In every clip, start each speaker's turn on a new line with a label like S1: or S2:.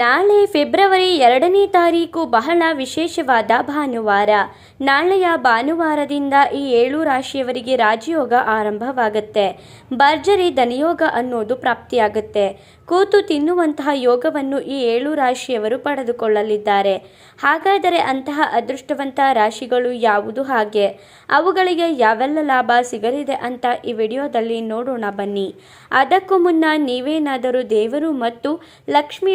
S1: ನಾಳೆ ಫೆಬ್ರವರಿ ಎರಡನೇ ತಾರೀಕು ಬಹಳ ವಿಶೇಷವಾದ ಭಾನುವಾರ. ನಾಳೆಯ ಭಾನುವಾರದಿಂದ ಈ ಏಳು ರಾಶಿಯವರಿಗೆ ರಾಜಯೋಗ ಆರಂಭವಾಗುತ್ತೆ. ಭರ್ಜರಿ ಧನಯೋಗ ಅನ್ನೋದು ಪ್ರಾಪ್ತಿಯಾಗುತ್ತೆ. ಕೂತು ತಿನ್ನುವಂತಹ ಯೋಗವನ್ನು ಈ ಏಳು ರಾಶಿಯವರು ಪಡೆದುಕೊಳ್ಳಲಿದ್ದಾರೆ. ಹಾಗಾದರೆ ಅಂತಹ ಅದೃಷ್ಟವಂತ ರಾಶಿಗಳು ಯಾವುದು ಹಾಗೆ? ಅವುಗಳಿಗೆ ಯಾವೆಲ್ಲ ಲಾಭ ಸಿಗಲಿದೆ ಅಂತ ಈ ವಿಡಿಯೋದಲ್ಲಿ ನೋಡೋಣ ಬನ್ನಿ. ಅದಕ್ಕೂ ಮುನ್ನ ನೀವೇನಾದರೂ ದೇವರು ಮತ್ತು ಲಕ್ಷ್ಮೀ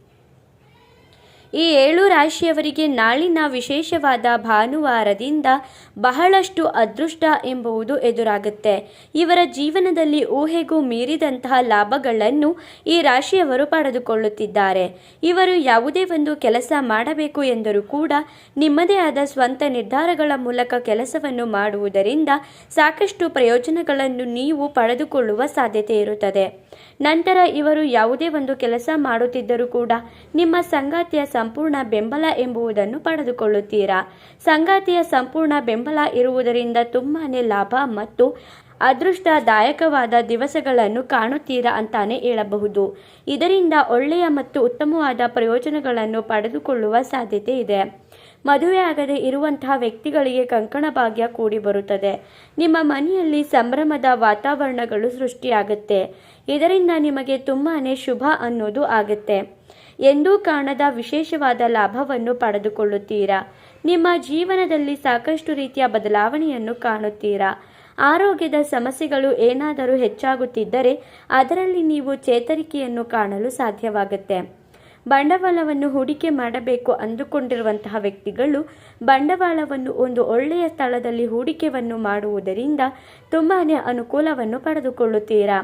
S1: ಈ ಏಳು ರಾಶಿಯವರಿಗೆ ನಾಳಿನ ವಿಶೇಷವಾದ ಭಾನುವಾರದಿಂದ ಬಹಳಷ್ಟು ಅದೃಷ್ಟ ಎಂಬುದು ಎದುರಾಗುತ್ತೆ. ಇವರ ಜೀವನದಲ್ಲಿ ಊಹೆಗೂ ಮೀರಿದಂತಹ ಲಾಭಗಳನ್ನು ಈ ರಾಶಿಯವರು ಪಡೆದುಕೊಳ್ಳುತ್ತಿದ್ದಾರೆ. ಇವರು ಯಾವುದೇ ಒಂದು ಕೆಲಸ ಮಾಡಬೇಕು ಎಂದರೂ ಕೂಡ ನಿಮ್ಮದೇ ಆದ ಸ್ವಂತ ನಿರ್ಧಾರಗಳ ಮೂಲಕ ಕೆಲಸವನ್ನು ಮಾಡುವುದರಿಂದ ಸಾಕಷ್ಟು ಪ್ರಯೋಜನಗಳನ್ನು ನೀವು ಪಡೆದುಕೊಳ್ಳುವ ಸಾಧ್ಯತೆ ಇರುತ್ತದೆ. ನಂತರ ಇವರು ಯಾವುದೇ ಒಂದು ಕೆಲಸ ಮಾಡುತ್ತಿದ್ದರೂ ಕೂಡ ನಿಮ್ಮ ಸಂಗಾತಿಯ ಸಂಪೂರ್ಣ ಬೆಂಬಲ ಎಂಬುದನ್ನು ಪಡೆದುಕೊಳ್ಳುತ್ತೀರಾ? ಸಂಗಾತಿಯ ಸಂಪೂರ್ಣ ಬೆಂಬಲ ಇರುವುದರಿಂದ ತುಂಬಾ ಲಾಭ ಮತ್ತು ಅದೃಷ್ಟದಾಯಕವಾದ ದಿವಸಗಳನ್ನು ಕಾಣುತ್ತೀರಾ ಅಂತಾನೆ ಹೇಳಬಹುದು. ಇದರಿಂದ ಒಳ್ಳೆಯ ಮತ್ತು ಉತ್ತಮವಾದ ಪ್ರಯೋಜನಗಳನ್ನು ಪಡೆದುಕೊಳ್ಳುವ ಸಾಧ್ಯತೆ ಇದೆ. ಮದುವೆಯಾಗದೆ ಇರುವಂತಹ ವ್ಯಕ್ತಿಗಳಿಗೆ ಕಂಕಣ ಭಾಗ್ಯ ಕೂಡಿ ಬರುತ್ತದೆ. ನಿಮ್ಮ ಮನೆಯಲ್ಲಿ ಸಂಭ್ರಮದ ವಾತಾವರಣಗಳು ಸೃಷ್ಟಿಯಾಗುತ್ತೆ. ಇದರಿಂದ ನಿಮಗೆ ತುಂಬಾ ಶುಭ ಅನ್ನೋದು ಆಗುತ್ತೆ. ಎಂದೂ ಕಾಣದ ವಿಶೇಷವಾದ ಲಾಭವನ್ನು ಪಡೆದುಕೊಳ್ಳುತ್ತೀರಾ? ನಿಮ್ಮ ಜೀವನದಲ್ಲಿ ಸಾಕಷ್ಟು ರೀತಿಯ ಬದಲಾವಣೆಯನ್ನು ಕಾಣುತ್ತೀರಾ? ಆರೋಗ್ಯದ ಸಮಸ್ಯೆಗಳು ಏನಾದರೂ ಹೆಚ್ಚಾಗುತ್ತಿದ್ದರೆ ಅದರಲ್ಲಿ ನೀವು ಚೇತರಿಕೆಯನ್ನು ಕಾಣಲು ಸಾಧ್ಯವಾಗುತ್ತೆ. ಬಂಡವಾಳವನ್ನು ಹೂಡಿಕೆ ಮಾಡಬೇಕು ಅಂದುಕೊಂಡಿರುವಂತಹ ವ್ಯಕ್ತಿಗಳು ಬಂಡವಾಳವನ್ನು ಒಂದು ಒಳ್ಳೆಯ ಸ್ಥಳದಲ್ಲಿ ಹೂಡಿಕೆಯನ್ನು ಮಾಡುವುದರಿಂದ ತುಂಬಾ ಅನುಕೂಲವನ್ನು ಪಡೆದುಕೊಳ್ಳುತ್ತೀರಾ?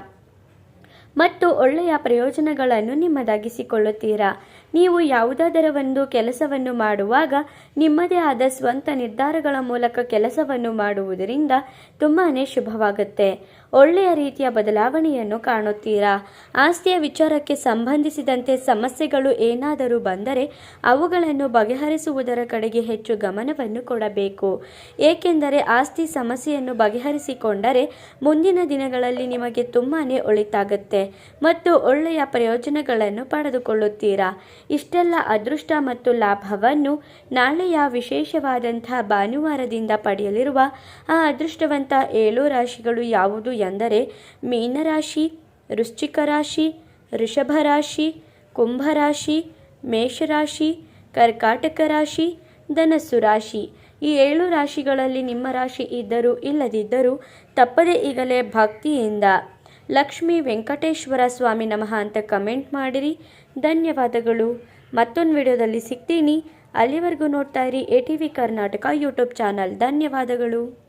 S1: ಮತ್ತು ಒಳ್ಳೆಯ ಪ್ರಯೋಜನಗಳನ್ನು ನಿಮ್ಮದಾಗಿಸಿಕೊಳ್ಳುತ್ತೀರಾ? ನೀವು ಯಾವುದಾದರ ಒಂದು ಕೆಲಸವನ್ನು ಮಾಡುವಾಗ ನಿಮ್ಮದೇ ಆದ ಸ್ವಂತ ನಿರ್ಧಾರಗಳ ಮೂಲಕ ಕೆಲಸವನ್ನು ಮಾಡುವುದರಿಂದ ತುಂಬಾ ಶುಭವಾಗುತ್ತೆ. ಒಳ್ಳೆಯ ರೀತಿಯ ಬದಲಾವಣೆಯನ್ನು ಕಾಣುತ್ತೀರಾ? ಆಸ್ತಿಯ ವಿಚಾರಕ್ಕೆ ಸಂಬಂಧಿಸಿದಂತೆ ಸಮಸ್ಯೆಗಳು ಏನಾದರೂ ಬಂದರೆ ಅವುಗಳನ್ನು ಬಗೆಹರಿಸುವುದರ ಕಡೆಗೆ ಹೆಚ್ಚು ಗಮನವನ್ನು ಕೊಡಬೇಕು. ಏಕೆಂದರೆ ಆಸ್ತಿ ಸಮಸ್ಯೆಯನ್ನು ಬಗೆಹರಿಸಿಕೊಂಡರೆ ಮುಂದಿನ ದಿನಗಳಲ್ಲಿ ನಿಮಗೆ ತುಂಬಾ ಒಳಿತಾಗುತ್ತೆ. ಮತ್ತು ಒಳ್ಳೆಯ ಪ್ರಯೋಜನಗಳನ್ನು ಪಡೆದುಕೊಳ್ಳುತ್ತೀರಾ? ಇಷ್ಟೆಲ್ಲ ಅದೃಷ್ಟ ಮತ್ತು ಲಾಭವನ್ನು ನಾಳೆಯ ವಿಶೇಷವಾದಂಥ ಭಾನುವಾರದಿಂದ ಪಡೆಯಲಿರುವ ಆ ಅದೃಷ್ಟವಂತ ಏಳು ರಾಶಿಗಳು ಯಾವುದು ಎಂದರೆ ಮೀನರಾಶಿ, ವೃಶ್ಚಿಕ ರಾಶಿ ಋಷಭ ರಾಶಿ ಕುಂಭರಾಶಿ ಮೇಷರಾಶಿ, ಕರ್ಕಾಟಕ ರಾಶಿ, ಧನಸ್ಸು ರಾಶಿ. ಈ ಏಳು ರಾಶಿಗಳಲ್ಲಿ ನಿಮ್ಮ ರಾಶಿ ಇದ್ದರೂ ಇಲ್ಲದಿದ್ದರೂ ತಪ್ಪದೇ ಈಗಲೇ ಭಕ್ತಿಯಿಂದ ಲಕ್ಷ್ಮೀ ವೆಂಕಟೇಶ್ವರ ಸ್ವಾಮಿ ನಮಃ ಅಂತ ಕಮೆಂಟ್ ಮಾಡಿರಿ. ಧನ್ಯವಾದಗಳು. ಮತ್ತೊಂದು ವಿಡಿಯೋದಲ್ಲಿ ಸಿಗ್ತೀನಿ. ಅಲ್ಲಿವರೆಗೂ ನೋಡ್ತಾ ಇರಿ A T V Karnataka YouTube channel. ಧನ್ಯವಾದಗಳು.